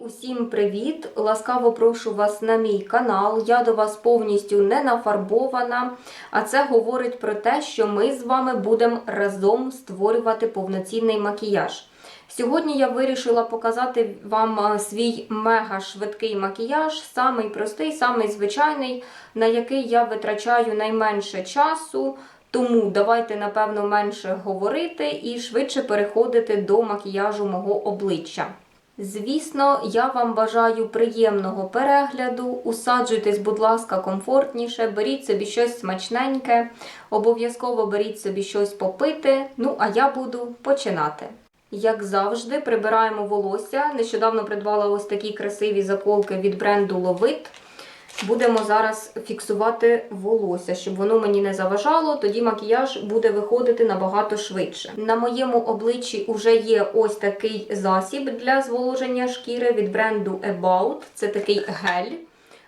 усім привіт! Ласкаво прошу вас на мій канал. Я до вас повністю не нафарбована, а це говорить про те, що ми з вами будемо разом створювати повноцінний макіяж. Сьогодні я вирішила показати вам свій мега швидкий макіяж, самий простий, самий звичайний, на який я витрачаю найменше часу. Тому давайте, напевно, менше говорити і швидше переходити до макіяжу мого обличчя. Звісно, я вам бажаю приємного перегляду. Усаджуйтесь, будь ласка, комфортніше, беріть собі щось смачненьке, обов'язково беріть собі щось попити. Ну, а я буду починати. Як завжди, прибираємо волосся. Нещодавно придбала ось такі красиві заколки від бренду Lovit. Будемо зараз фіксувати волосся, щоб воно мені не заважало, тоді макіяж буде виходити набагато швидше. На моєму обличчі вже є ось такий засіб для зволоження шкіри від бренду About. Це такий гель.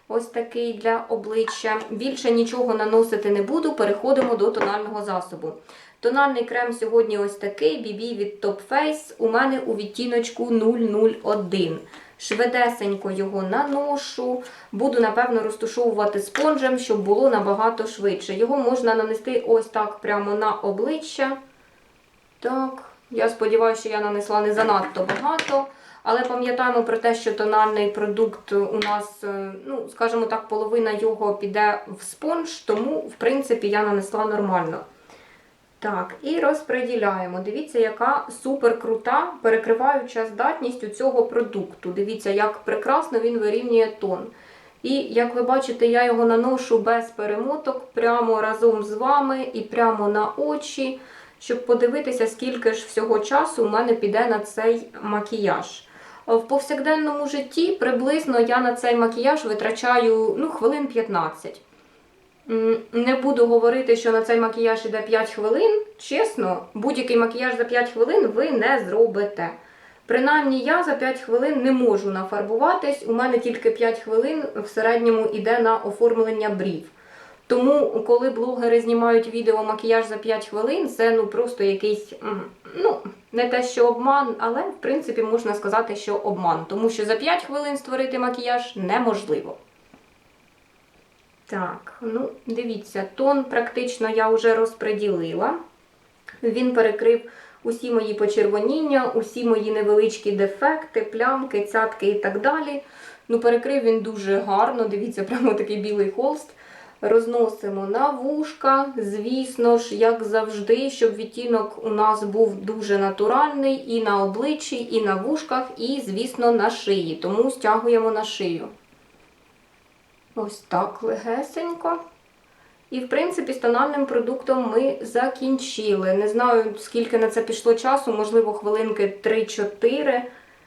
Ось такий для обличчя. Більше нічого наносити не буду, переходимо до тонального засобу. Тональний крем сьогодні ось такий BB від Top Face. У мене у відтіночку 001. Швидесенько його наношу. Буду, напевно, розтушовувати спонжем, щоб було набагато швидше. Його можна нанести ось так прямо на обличчя. Так, я сподіваюся, що я нанесла не занадто багато. Але пам'ятаємо про те, що тональний продукт у нас, е, ну, скажімо так, половина його піде в спонж, тому, в принципі, я нанесла нормально. Так, і розподіляємо. Дивіться, яка супер крута перекриваюча здатність у цього продукту. Дивіться, як прекрасно він вирівнює тон. І, як ви бачите, я його наношу без перемоток, прямо разом з вами і прямо на очі, щоб подивитися, скільки ж всього часу у мене піде на цей макіяж. В повсякденному житті приблизно я на цей макіяж витрачаю ну, хвилин 15. Не буду говорити, що на цей макіяж іде 5 хвилин. Чесно, будь-який макіяж за 5 хвилин ви не зробите. Принаймні, я за 5 хвилин не можу нафарбуватись. У мене тільки 5 хвилин в середньому йде на оформлення брів. Тому, коли блогери знімають відео макіяж за 5 хвилин, це ну просто якийсь, ну, не те, що обман, але в принципі можна сказати, що обман. Тому що за 5 хвилин створити макіяж неможливо. Так, ну, дивіться, тон практично я вже розподілила. Він перекрив усі мої почервоніння, усі мої невеличкі дефекти, плямки, цятки і так далі. Ну, перекрив він дуже гарно, дивіться, прямо такий білий холст. Розносимо на вушка, звісно ж, як завжди, щоб відтінок у нас був дуже натуральний і на обличчі, і на вушках, і, звісно, на шиї. Тому стягуємо на шию. Ось так легесенько. І, в принципі, з тональним продуктом ми закінчили. Не знаю, скільки на це пішло часу, можливо, хвилинки 3-4,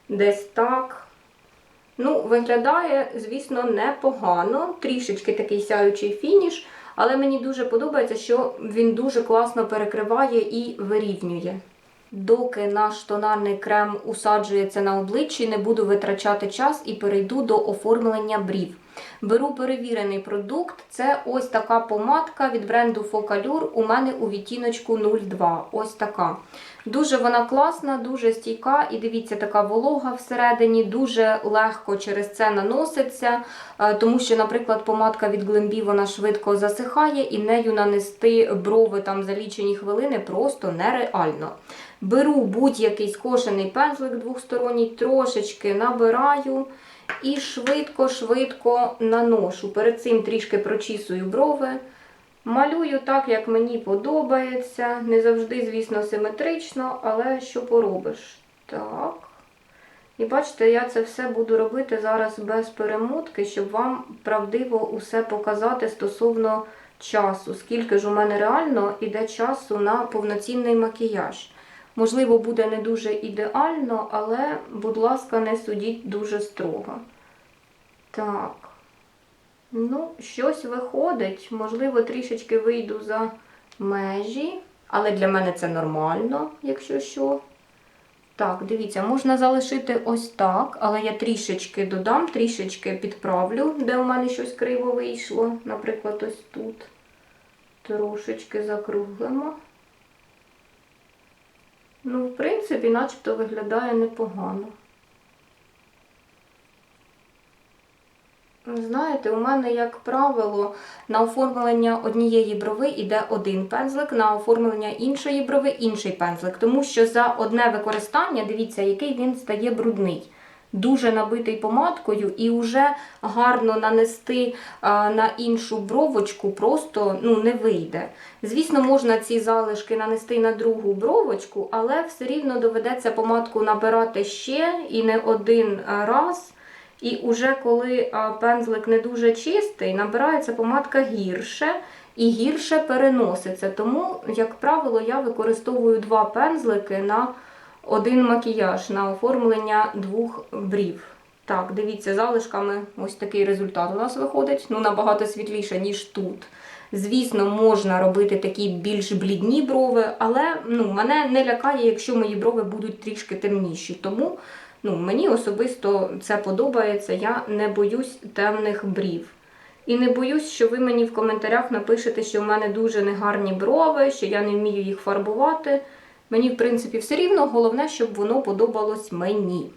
десь так. Ну, виглядає, звісно, непогано. Трішечки такий сяючий фініш, але мені дуже подобається, що він дуже класно перекриває і вирівнює. Доки наш тональний крем усаджується на обличчі, не буду витрачати час і перейду до оформлення брів. Беру перевірений продукт. Це ось така помадка від бренду Focalure, У мене у відтіночку 02. Ось така. Дуже вона класна, дуже стійка. І дивіться, така волога всередині, дуже легко через це наноситься. е, Тому що, наприклад, помадка від Glambi вона швидко засихає, і нею нанести брови там за лічені хвилини просто нереально. Беру будь-який скошений пензлик двосторонній, трошечки набираю. І швидко-швидко наношу. Перед цим трішки прочісую брови. Малюю так, як мені подобається. Не завжди, звісно, симетрично, але що поробиш? Так. І бачите, я це все буду робити зараз без перемотки, щоб вам правдиво усе показати стосовно часу. Скільки ж у мене реально іде часу на повноцінний макіяж. Можливо, буде не дуже ідеально, але, будь ласка, не судіть дуже строго. Так. Ну, щось виходить. Можливо, трішечки вийду за межі, але для мене це нормально, якщо що. Так, дивіться, можна залишити ось так, але я трішечки додам, трішечки підправлю, де у мене щось криво вийшло. Наприклад, ось тут. Трошечки закруглимо. Ну, в принципі, начебто виглядає непогано. Знаєте, у мене, як правило, на оформлення однієї брови йде один пензлик, на оформлення іншої брови інший пензлик. Тому що за одне використання, дивіться, який він стає брудний. Дуже набитий помадкою, і вже гарно нанести на іншу бровочку просто ну, не вийде. Звісно, можна ці залишки нанести на другу бровочку, але все рівно доведеться помадку набирати ще і не один раз. І уже коли пензлик не дуже чистий, набирається помадка гірше і гірше переноситься. Тому, як правило, я використовую два пензлики на один макіяж на оформлення двох брів. Так, дивіться, залишками ось такий результат у нас виходить. Ну, набагато світліше, ніж тут. Звісно, можна робити такі більш блідні брови, але ну, мене не лякає, якщо мої брови будуть трішки темніші. Тому ну, мені особисто це подобається. Я не боюсь темних брів. І не боюсь, що ви мені в коментарях напишете, що в мене дуже негарні брови, що я не вмію їх фарбувати. Мені, в принципі, все рівно, головне, щоб воно подобалось мені.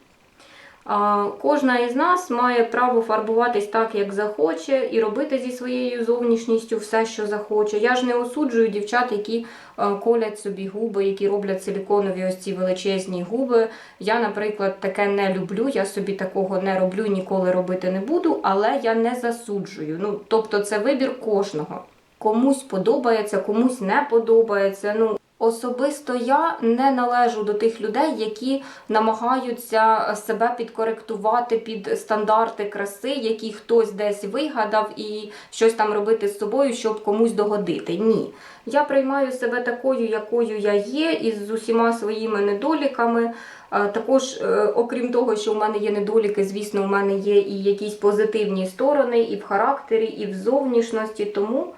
Кожна із нас має право фарбуватись так, як захоче, і робити зі своєю зовнішністю все, що захоче. Я ж не осуджую дівчат, які е, колять собі губи, які роблять силіконові ось ці величезні губи. Я, наприклад, таке не люблю, я собі такого не роблю ніколи робити не буду, але я не засуджую. Ну, тобто, це вибір кожного. Комусь подобається, комусь не подобається. Ну, Особисто я не належу до тих людей, які намагаються себе підкоректувати під стандарти краси, які хтось десь вигадав і щось там робити з собою, щоб комусь догодити. Ні. Я приймаю себе такою, якою я є, і з усіма своїми недоліками. Також, е, окрім того, що в мене є недоліки, звісно, у мене є і якісь позитивні сторони, і в характері, і в зовнішності. Тому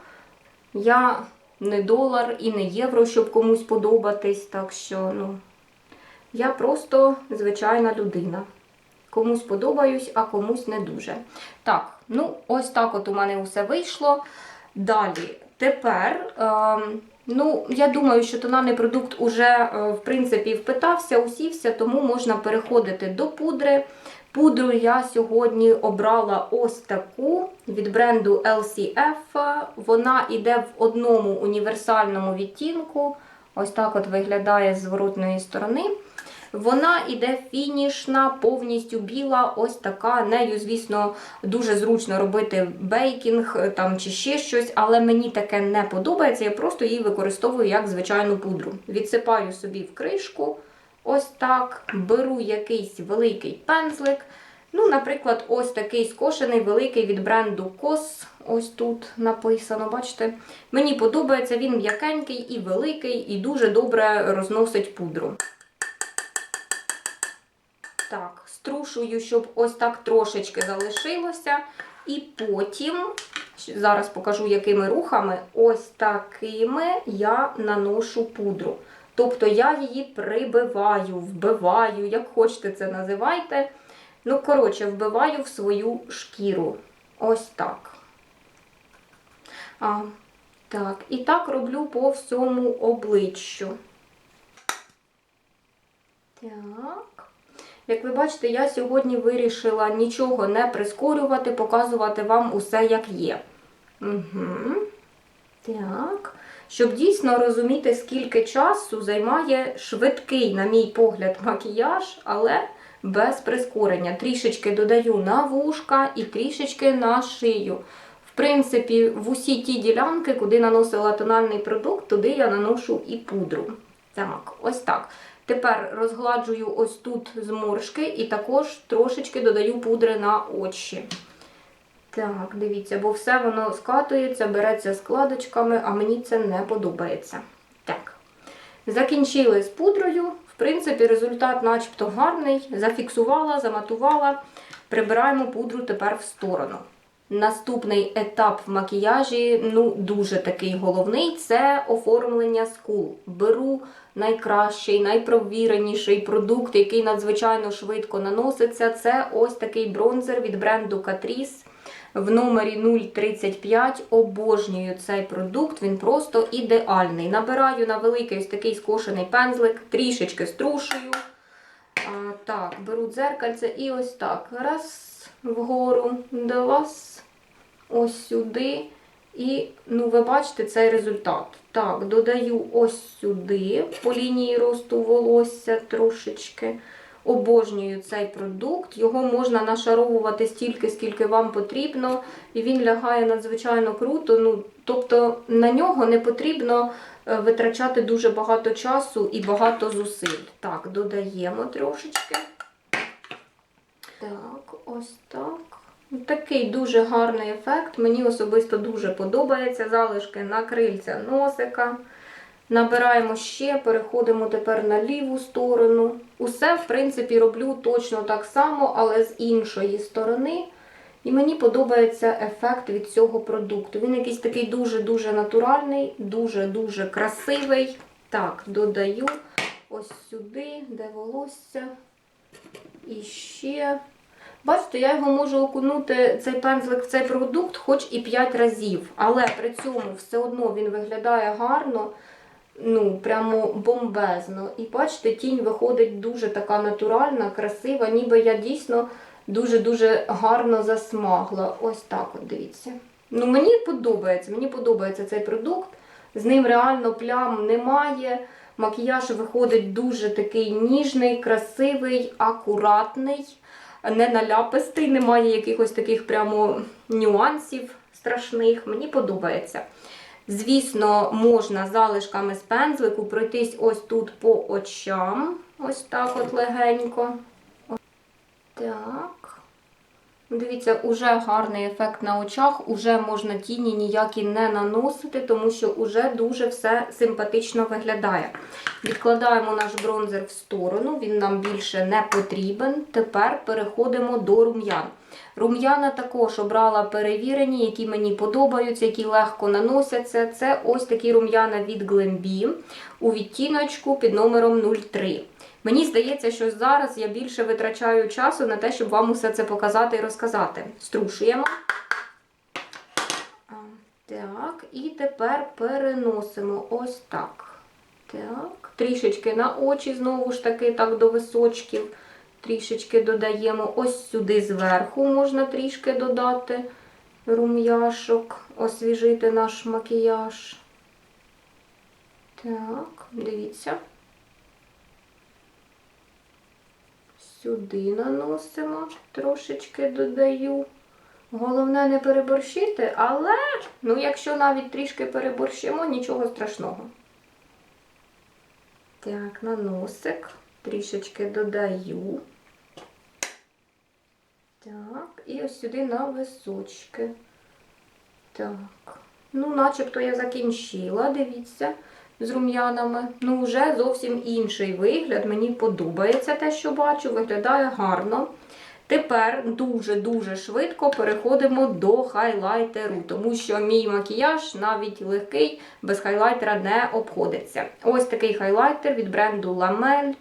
я не долар і не євро, щоб комусь подобатись. Так що, ну, я просто звичайна людина. Комусь подобаюсь, а комусь не дуже. Так, ну, ось так от у мене усе вийшло. Далі, тепер, е, ну, я думаю, що тональний продукт уже, е, в принципі, впитався, усівся, тому можна переходити до пудри. Пудру я сьогодні обрала ось таку від бренду LCF. Вона йде в одному універсальному відтінку. Ось так от виглядає з зворотної сторони. Вона йде фінішна, повністю біла, ось така. Нею, звісно, дуже зручно робити бейкінг там, чи ще щось, але мені таке не подобається. Я просто її використовую як звичайну пудру. Відсипаю собі в кришку. Ось так. Беру якийсь великий пензлик. Ну, наприклад, ось такий скошений великий від бренду COS. Ось тут написано, бачите? Мені подобається, він м'якенький і великий, і дуже добре розносить пудру. Так, струшую, щоб ось так трошечки залишилося. І потім, зараз покажу, якими рухами, ось такими я наношу пудру. Тобто я її прибиваю, вбиваю, як хочете це називайте. Ну, коротше, вбиваю в свою шкіру. Ось так. А, Так, і так роблю по всьому обличчю. Так. Як ви бачите, я сьогодні вирішила нічого не прискорювати, показувати вам усе, як є. Угу. Так. Щоб дійсно розуміти, скільки часу займає швидкий, на мій погляд, макіяж, але без прискорення. Трішечки додаю на вушка і трішечки на шию. В принципі, в усі ті ділянки, куди наносила тональний продукт, туди я наношу і пудру. Так, ось так. Тепер розгладжую ось тут зморшки і також трошечки додаю пудри на очі. Так, дивіться, бо все воно скатується, береться складочками, а мені це не подобається. Так. Закінчили з пудрою. В принципі, результат начебто гарний. Зафіксувала, заматувала. Прибираємо пудру тепер в сторону. Наступний етап в макіяжі, ну, дуже такий головний це оформлення скул. Беру найкращий, найпровіреніший продукт, який надзвичайно швидко наноситься. Це ось такий бронзер від бренду Catrice в номері 035. Обожнюю цей продукт, він просто ідеальний. Набираю на великий ось такий скошений пензлик, трішечки струшую. А, Так, беру дзеркальце і ось так. Раз. вгору до вас, ось сюди. І, ну, ви бачите цей результат. Так, додаю ось сюди, по лінії росту волосся трошечки. Обожнюю цей продукт. Його можна нашаровувати стільки, скільки вам потрібно, і він лягає надзвичайно круто. Ну, тобто на нього не потрібно е, витрачати дуже багато часу і багато зусиль. Так, додаємо трошечки. Так, ось так. Такий дуже гарний ефект. Мені особисто дуже подобається. Залишки на крильця носика. Набираємо ще, переходимо тепер на ліву сторону. Усе, в принципі, роблю точно так само, але з іншої сторони. І мені подобається ефект від цього продукту. Він якийсь такий дуже-дуже натуральний, дуже-дуже красивий. Так, додаю ось сюди, де волосся. І ще. Бачите, я його можу окунути, цей пензлик в цей продукт хоч і 5 разів. Але при цьому все одно він виглядає гарно, ну, прямо бомбезно. І бачите, тінь виходить дуже така натуральна, красива, ніби я дійсно дуже-дуже гарно засмагла. Ось так от дивіться. Ну, мені подобається, мені подобається цей продукт. З ним реально плям немає. Макіяж виходить дуже такий ніжний, красивий, акуратний, не наляпистий, немає якихось таких прямо нюансів страшних. Мені подобається. Звісно, можна залишками з пензлику пройтись ось тут по очам. Ось так от легенько. Так. Дивіться, уже гарний ефект на очах, уже можна тіні ніякі не наносити, тому що уже дуже все симпатично виглядає. Відкладаємо наш бронзер в сторону, він нам більше не потрібен. Тепер переходимо до рум'ян. Рум'яна також обрала перевірені, які мені подобаються, які легко наносяться. Це ось такі рум'яна від Glambi у відтіночку під номером 03. Мені здається, що зараз я більше витрачаю часу на те, щоб вам усе це показати і розказати. Струшуємо. Так, і тепер переносимо ось так. Так, трішечки на очі, знову ж таки, так до височків. Трішечки додаємо ось сюди зверху можна трішки додати рум'яшок, освіжити наш макіяж. Так, дивіться. Сюди наносимо, трошечки додаю. Головне не переборщити, але, ну, якщо навіть трішки переборщимо, нічого страшного. Так, на носик трішечки додаю. Так, і ось сюди на височки. Так. Ну, начебто я закінчила, дивіться, з рум'янами. Ну, вже зовсім інший вигляд. Мені подобається те, що бачу, виглядає гарно. Тепер дуже-дуже швидко переходимо до хайлайтеру, тому що мій макіяж навіть легкий, без хайлайтера не обходиться. Ось такий хайлайтер від бренду Lamel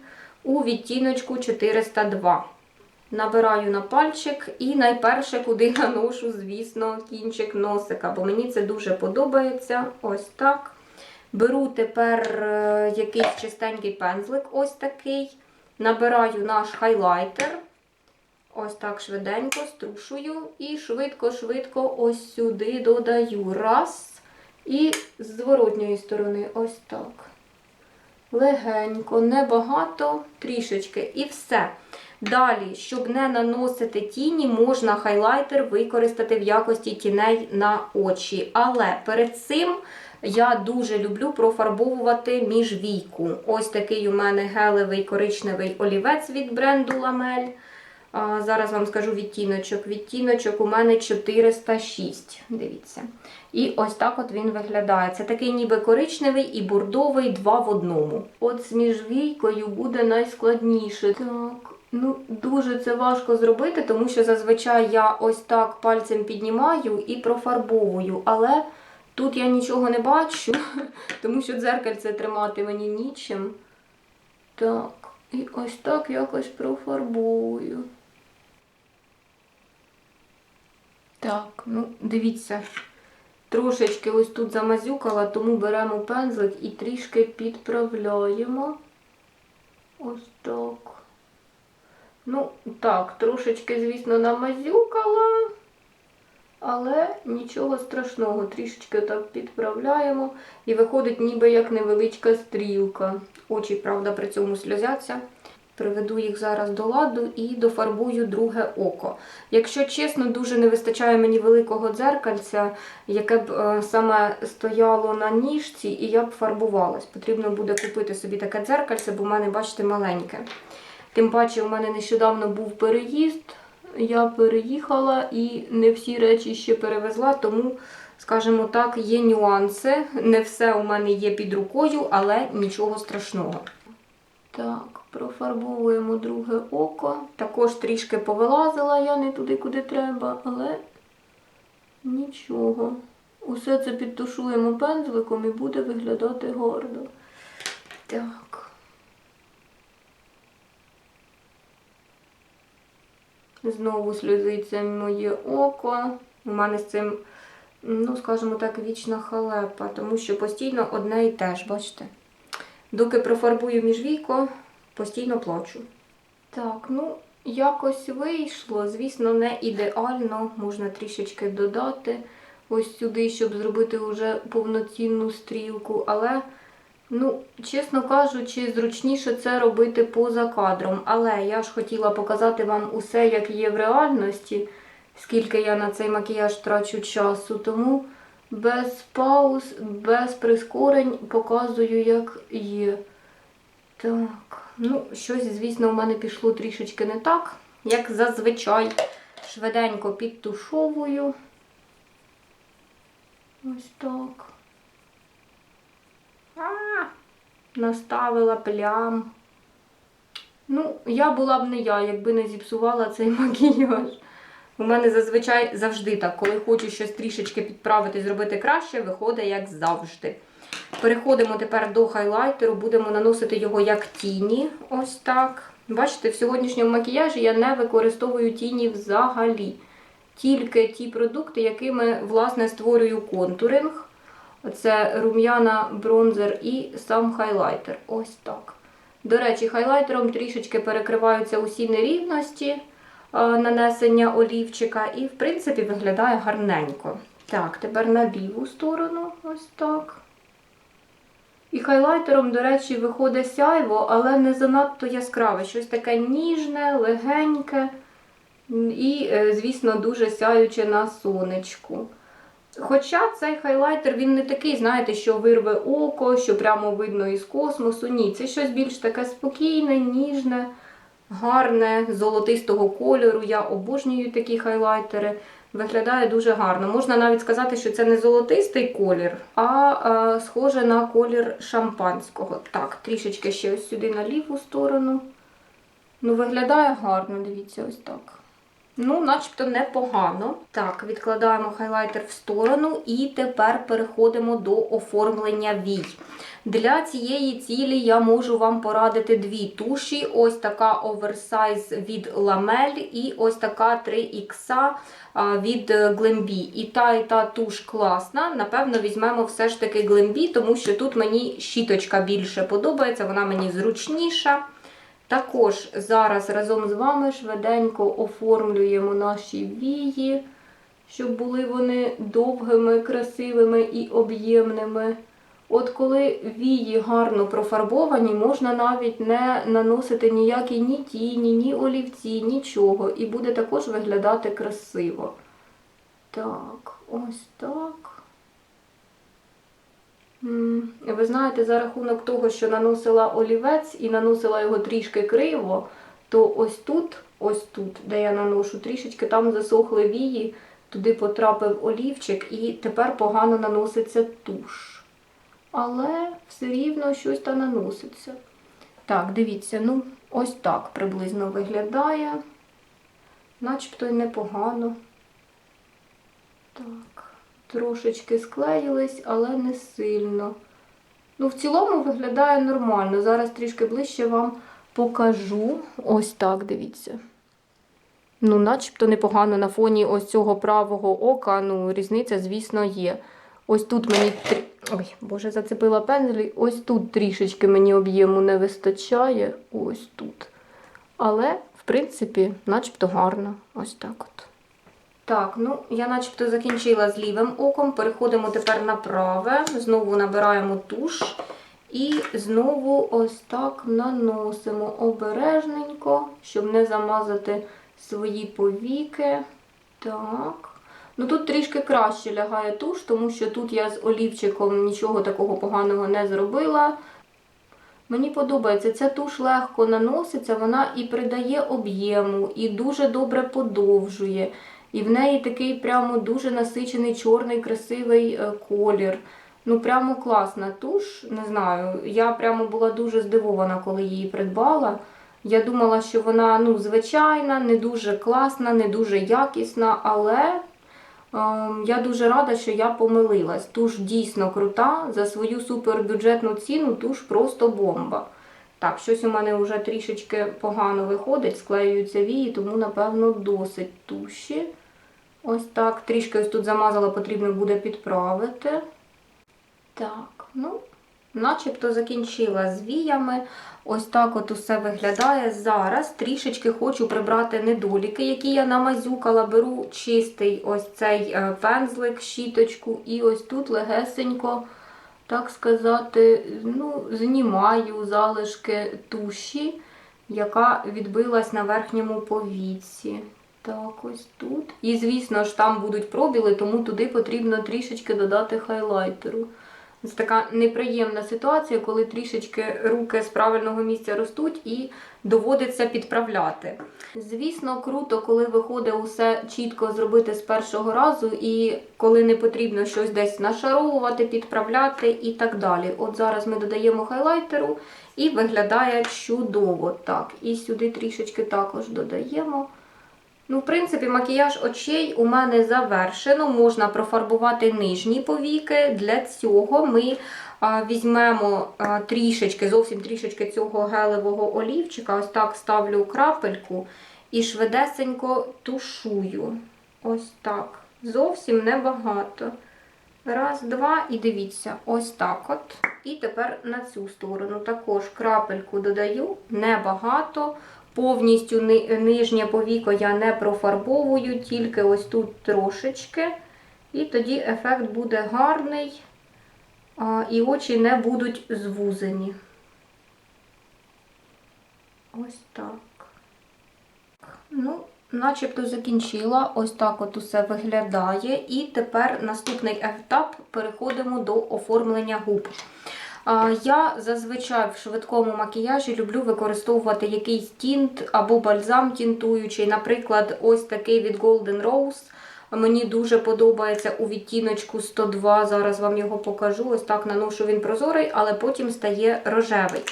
у відтіночку 402. Набираю на пальчик і найперше, куди наношу, звісно, кінчик носика, бо мені це дуже подобається. Ось так. Беру тепер е, якийсь чистенький пензлик, ось такий. Набираю наш хайлайтер. Ось так швиденько струшую і швидко-швидко ось сюди додаю. Раз. І з зворотньої сторони ось так. Легенько, небагато, трішечки і все. Далі, щоб не наносити тіні, можна хайлайтер використати в якості тіней на очі. Але перед цим я дуже люблю профарбовувати міжвійку. Ось такий у мене гелевий коричневий олівець від бренду. А, Зараз вам скажу відтіночок. Відтіночок у мене 406. Дивіться. І ось так от він виглядає. Це такий ніби коричневий і бордовий два в одному. От з міжвійкою буде найскладніше. Так. Ну, дуже це важко зробити, тому що зазвичай я ось так пальцем піднімаю і профарбовую. Але тут я нічого не бачу, тому що дзеркальце тримати мені нічим. Так, і ось так якось профарбовую. Так, ну, дивіться, трошечки ось тут замазюкала, тому беремо пензлик і трішки підправляємо. Ось так. Ну, так, трошечки, звісно, намазюкала, але нічого страшного. Трішечки так підправляємо. І виходить ніби як невеличка стрілка. Очі, правда, при цьому сльозяться. Приведу їх зараз до ладу і дофарбую друге око. Якщо чесно, дуже не вистачає мені великого дзеркальця, яке б е, саме стояло на ніжці, і я б фарбувалась. Потрібно буде купити собі таке дзеркальце, бо в мене, бачите, маленьке. Тим паче, у мене нещодавно був переїзд. Я переїхала і не всі речі ще перевезла, тому, скажімо так, є нюанси. Не все у мене є під рукою, але нічого страшного. Так, профарбовуємо друге око. Також трішки повилазила я не туди, куди треба, але нічого. Усе це підтушуємо пензликом і буде виглядати гарно. Так. Знову сльозиться моє око. У мене з цим, ну, скажімо так, вічна халепа, тому що постійно одне і те ж, бачите? Доки профарбую міжвійко, постійно плачу. Так, ну, якось вийшло. Звісно, не ідеально. Можна трішечки додати ось сюди, щоб зробити вже повноцінну стрілку. Але, ну, чесно кажучи, зручніше це робити поза кадром. Але я ж хотіла показати вам усе, як є в реальності, скільки я на цей макіяж трачу часу. Тому без пауз, без прискорень показую, як є. Так, ну, щось, звісно, у мене пішло трішечки не так, як зазвичай. Швиденько підтушовую. Ось так. А, наставила плям. Ну, я була б не я, якби не зіпсувала цей макіяж. У мене зазвичай завжди так, коли хочу щось трішечки підправити, зробити краще, виходить як завжди. Переходимо тепер до хайлайтеру, будемо наносити його як тіні. Ось так. Бачите, в сьогоднішньому макіяжі я не використовую тіні взагалі. Тільки ті продукти, якими, власне, створюю контуринг. Це рум'яна, бронзер і сам хайлайтер. Ось так. До речі, хайлайтером трішечки перекриваються усі нерівності е, нанесення олівчика, і, в принципі, виглядає гарненько. Так, тепер на ліву сторону, ось так. І хайлайтером, до речі, виходить сяйво, але не занадто яскраве. Щось таке ніжне, легеньке і, е, звісно, дуже сяюче на сонечку. Хоча цей хайлайтер він не такий, знаєте, що вирве око, що прямо видно із космосу. Ні, це щось більш таке спокійне, ніжне, гарне, золотистого кольору. Я обожнюю такі хайлайтери. Виглядає дуже гарно. Можна навіть сказати, що це не золотистий колір, а е, схоже на колір шампанського. Так, трішечки ще ось сюди на ліву сторону. Ну, виглядає гарно, дивіться, ось так. Ну, начебто непогано. Так, відкладаємо хайлайтер в сторону і тепер переходимо до оформлення вій. Для цієї цілі я можу вам порадити дві туші. Ось така оверсайз від Ламель і ось така 3Х від Глембі. І та, і та туш класна. Напевно, візьмемо все ж таки Глембі, тому що тут мені щіточка більше подобається, вона мені зручніша. Також зараз разом з вами швиденько оформлюємо наші вії, щоб були вони довгими, красивими і об'ємними. От коли вії гарно профарбовані, можна навіть не наносити ніякі ні тіні, ні олівці, нічого. І буде також виглядати красиво. Так, ось так. Ви знаєте, за рахунок того, що наносила олівець і наносила його трішки криво, то ось тут, ось тут, де я наношу, трішечки там засохли вії, туди потрапив олівчик і тепер погано наноситься туш. Але все рівно щось там наноситься. Так, дивіться, ну, ось так приблизно виглядає. Начебто й непогано. Так. Трошечки склеїлись, але не сильно. Ну, в цілому виглядає нормально. Зараз трішки ближче вам покажу. Ось так, дивіться. Ну, начебто непогано на фоні ось цього правого ока. Ну, різниця, звісно, є. Ось тут мені. Ой, боже, зацепила пензлі. Ось тут трішечки мені об'єму не вистачає. Ось тут. Але, в принципі, начебто гарно. Ось так от. Так, ну я начебто закінчила з лівим оком. Переходимо тепер на праве. Знову набираємо туш. І знову ось так наносимо обережненько, щоб не замазати свої повіки. Так. Ну тут трішки краще лягає туш, тому що тут я з олівчиком нічого такого поганого не зробила. Мені подобається, ця туш легко наноситься, вона і придає об'єму, і дуже добре подовжує. І в неї такий прямо дуже насичений чорний, красивий е, колір. Ну, прямо класна туш, не знаю. Я прямо була дуже здивована, коли її придбала. Я думала, що вона ну, звичайна, не дуже класна, не дуже якісна, але е, я дуже рада, що я помилилась. Туш дійсно крута. За свою супербюджетну ціну туш просто бомба. Так, щось у мене вже трішечки погано виходить, склеюються вії, тому, напевно, досить туші. Ось так. Трішки ось тут замазала, потрібно буде підправити. Так, ну, начебто закінчила з віями. Ось так от усе виглядає. Зараз трішечки хочу прибрати недоліки, які я намазюкала. Беру чистий ось цей е, пензлик, щіточку, і ось тут легесенько, так сказати, ну, знімаю залишки туші, яка відбилась на верхньому повіці. Так, ось тут. І, звісно ж, там будуть пробіли, тому туди потрібно трішечки додати хайлайтеру. Це така неприємна ситуація, коли трішечки руки з правильного місця ростуть і доводиться підправляти. Звісно, круто, коли виходить усе чітко зробити з першого разу, і коли не потрібно щось десь нашаровувати, підправляти і так далі. От зараз ми додаємо хайлайтеру і виглядає чудово. Так, і сюди трішечки також додаємо. Ну, в принципі, макіяж очей у мене завершено. Можна профарбувати нижні повіки. Для цього ми візьмемо трішечки, зовсім трішечки цього гелевого олівчика. Ось так ставлю крапельку і швидесенько тушую. Ось так. Зовсім небагато. Раз, два, і дивіться, ось так от. І тепер на цю сторону також крапельку додаю небагато. Повністю нижнє повіко я не профарбовую, тільки ось тут трошечки. І тоді ефект буде гарний, і очі не будуть звузені. Ось так. Ну, начебто закінчила. Ось так от усе виглядає. І тепер наступний етап переходимо до оформлення губ. Я зазвичай в швидкому макіяжі люблю використовувати якийсь тінт або бальзам тінтуючий. Наприклад, ось такий від Golden Rose. Мені дуже подобається у відтіночку 102. Зараз вам його покажу. Ось так наношу він прозорий, але потім стає рожевий.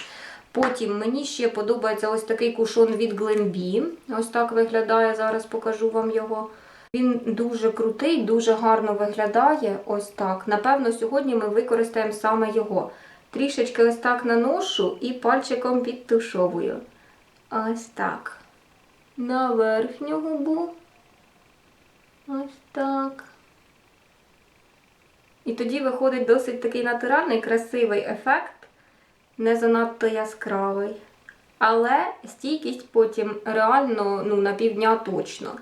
Потім мені ще подобається ось такий кушон від Glambi. Ось так виглядає, зараз покажу вам його. Він дуже крутий, дуже гарно виглядає. Ось так. Напевно, сьогодні ми використаємо саме його. Трішечки ось так наношу і пальчиком підтушовую. Ось так. На верхню губу. Ось так. І тоді виходить досить такий натуральний, красивий ефект, не занадто яскравий. Але стійкість потім реально ну, на півдня точно.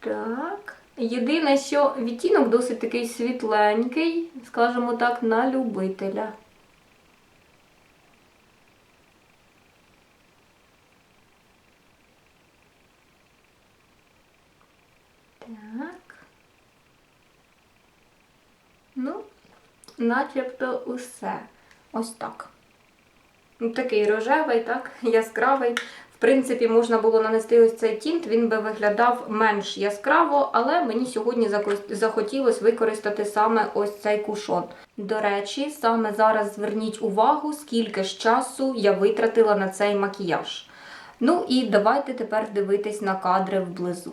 Так. Єдине, що відтінок досить такий світленький, скажімо так, на любителя. Так. Ну, начебто усе. Ось так. Ну, такий рожевий, так, яскравий. В принципі, можна було нанести ось цей тінт, він би виглядав менш яскраво, але мені сьогодні захотілося використати саме ось цей кушон. До речі, саме зараз зверніть увагу, скільки ж часу я витратила на цей макіяж. Ну і давайте тепер дивитись на кадри вблизу.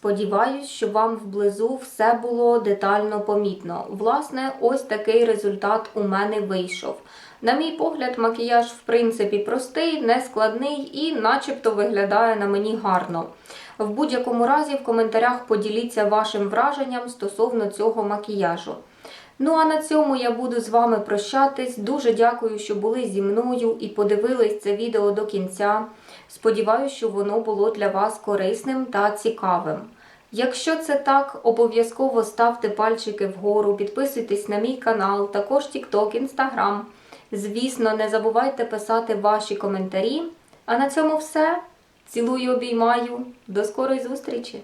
Сподіваюсь, що вам вблизу все було детально помітно. Власне, ось такий результат у мене вийшов. На мій погляд, макіяж в принципі простий, нескладний і начебто виглядає на мені гарно. В будь-якому разі в коментарях поділіться вашим враженням стосовно цього макіяжу. Ну а на цьому я буду з вами прощатись. Дуже дякую, що були зі мною і подивились це відео до кінця. Сподіваюсь, що воно було для вас корисним та цікавим. Якщо це так, обов'язково ставте пальчики вгору, підписуйтесь на мій канал, також TikTok, Instagram. Звісно, не забувайте писати ваші коментарі. А на цьому все. Цілую, обіймаю. До скорої зустрічі!